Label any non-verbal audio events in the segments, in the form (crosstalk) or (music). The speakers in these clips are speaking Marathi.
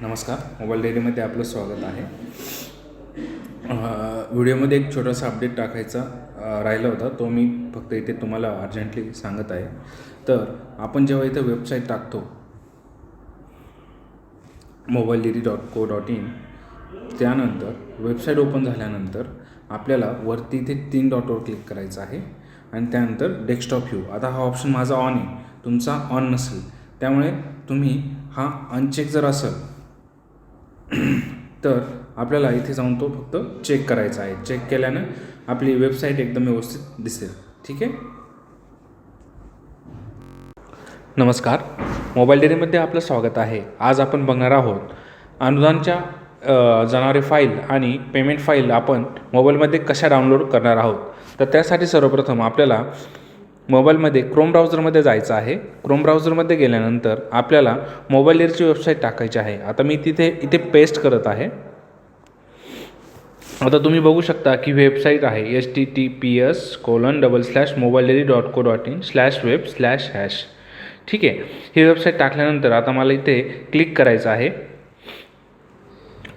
नमस्कार. मोबाईल डेअरीमध्ये आपलं स्वागत आहे. व्हिडिओमध्ये एक छोटासा अपडेट टाकायचा राहिला होता. तो मी फक्त इथे तुम्हाला अर्जंटली सांगत आहे. तर आपण जेव्हा इथं वेबसाईट टाकतो mobile dairy dot co dot in त्यानंतर वेबसाईट ओपन झाल्यानंतर आपल्याला वरती इथे तीन डॉटवर क्लिक करायचं आहे. आणि त्यानंतर डेस्कटॉप व्ह्यू आता हा ऑप्शन माझा ऑन आहे. तुमचा ऑन नसेल. त्यामुळे तुम्ही हा अनचेक जर असेल तर आपल्याला इथे जाऊन तो फक्त चेक करायचा आहे. चेक केल्यानं आपली वेबसाईट एकदम व्यवस्थित दिसेल. ठीक आहे? नमस्कार. मोबाईल डेअरीमध्ये आपलं स्वागत आहे. आज आपण बघणार आहोत अनुदानच्या जाणारे फाईल आणि पेमेंट फाईल आपण मोबाईलमध्ये कशा डाउनलोड करणार आहोत? तर त्यासाठी सर्वप्रथम आपल्याला मोबाईलमध्ये क्रोम ब्राउझरमध्ये जायचं आहे. क्रोम ब्राउझरमध्ये गेल्यानंतर आपल्याला मोबाईल डेअरची वेबसाईट टाकायची आहे. आता मी तिथे इथे पेस्ट करत आहे. आता तुम्ही बघू शकता की वेबसाईट आहे H T T P S colon double slash mobile dairy dot co dot in slash web slash hash ठीक आहे. ही वेबसाईट टाकल्यानंतर आता मला इथे क्लिक करायचं आहे.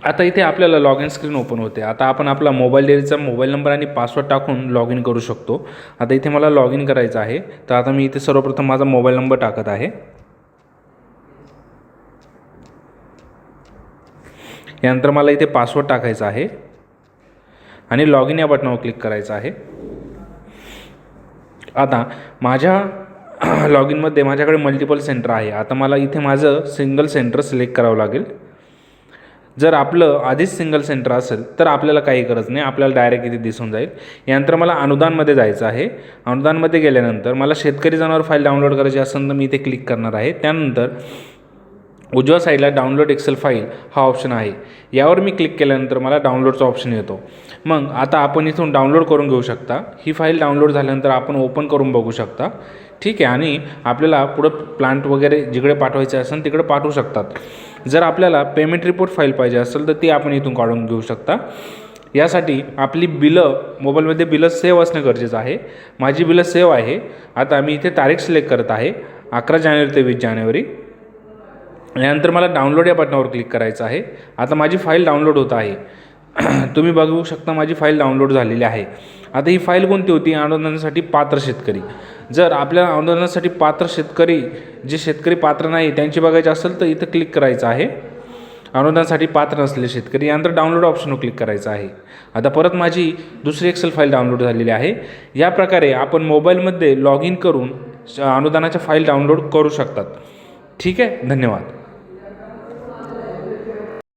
आता इथे आपल्याला लॉग इन स्क्रीन ओपन होते. आता आपण आपला मोबाईल डेअरीचा मोबाईल नंबर आणि पासवर्ड टाकून लॉग इन करू शकतो. आता इथे मला लॉग इन करायचं आहे. तर आता मी इथे सर्वप्रथम माझा मोबाईल नंबर टाकत आहे. यानंतर मला इथे पासवर्ड टाकायचा आहे. आणि लॉग इन या बटनावर क्लिक करायचं आहे. आता माझ्या (clears throat) लॉग इनमध्ये माझ्याकडे मल्टिपल सेंटर आहे. आता मला इथे माझं सिंगल सेंटर सिलेक्ट करावं लागेल. जर आपलं आधीच सिंगल सेंटर असेल तर आपल्याला काही गरज नाही. आपल्याला डायरेक्ट इथे दिसून जाईल. यानंतर मला अनुदानमध्ये जायचं आहे. अनुदानमध्ये गेल्यानंतर मला शेतकरी जनावर फाईल डाउनलोड करायची असेल तर मी इथे क्लिक करणार आहे. त्यानंतर उजव्या साईडला डाउनलोड एक्सेल फाईल हा ऑप्शन आहे. यावर मी क्लिक केल्यानंतर मला डाउनलोडचा ऑप्शन येतो. मग आता आपण इथून डाउनलोड करून घेऊ शकता. ही फाईल डाउनलोड झाल्यानंतर आपण ओपन करून बघू शकता. ठीक आहे. आणि आपल्याला पुढं प्लांट वगैरे जिकडे पाठवायचे असेल तिकडे पाठवू शकतात. जर आपल्याला पेमेंट रिपोर्ट फाईल पाहिजे असेल तर ती आपण इथून काढून घेऊ शकता. यासाठी आपली बिलं मोबाईलमध्ये बिलं सेव्ह असणं गरजेचं आहे. माझी बिलं सेव्ह आहे. आता मी इथे तारीख सिलेक्ट करत आहे. अकरा जानेवारी ते वीस जानेवारी. यानंतर मला डाउनलोड या बटनावर क्लिक करायचं आहे. आता माझी फाईल डाउनलोड होत आहे. (clears throat) तुम्ही बघू शकता माझी फाईल डाउनलोड झालेली आहे. आता ही फाईल कोणती होती? आंदोलनासाठी पात्र शेतकरी. जर आपल्या अनुदानासाठी पात्र शेतकरी जे शेतकरी पात्र नाही त्यांची बघायची असेल तर इथं क्लिक करायचं आहे. अनुदानासाठी पात्र नसलेले शेतकरी यानंतर डाउनलोड ऑप्शनवर क्लिक करायचं आहे. आता परत माझी दुसरी एक्सेल फाईल डाउनलोड झालेली आहे. या प्रकारे आपण मोबाईलमध्ये लॉग इन करून अनुदानाच्या फाईल डाउनलोड करू शकतात. ठीक आहे? धन्यवाद.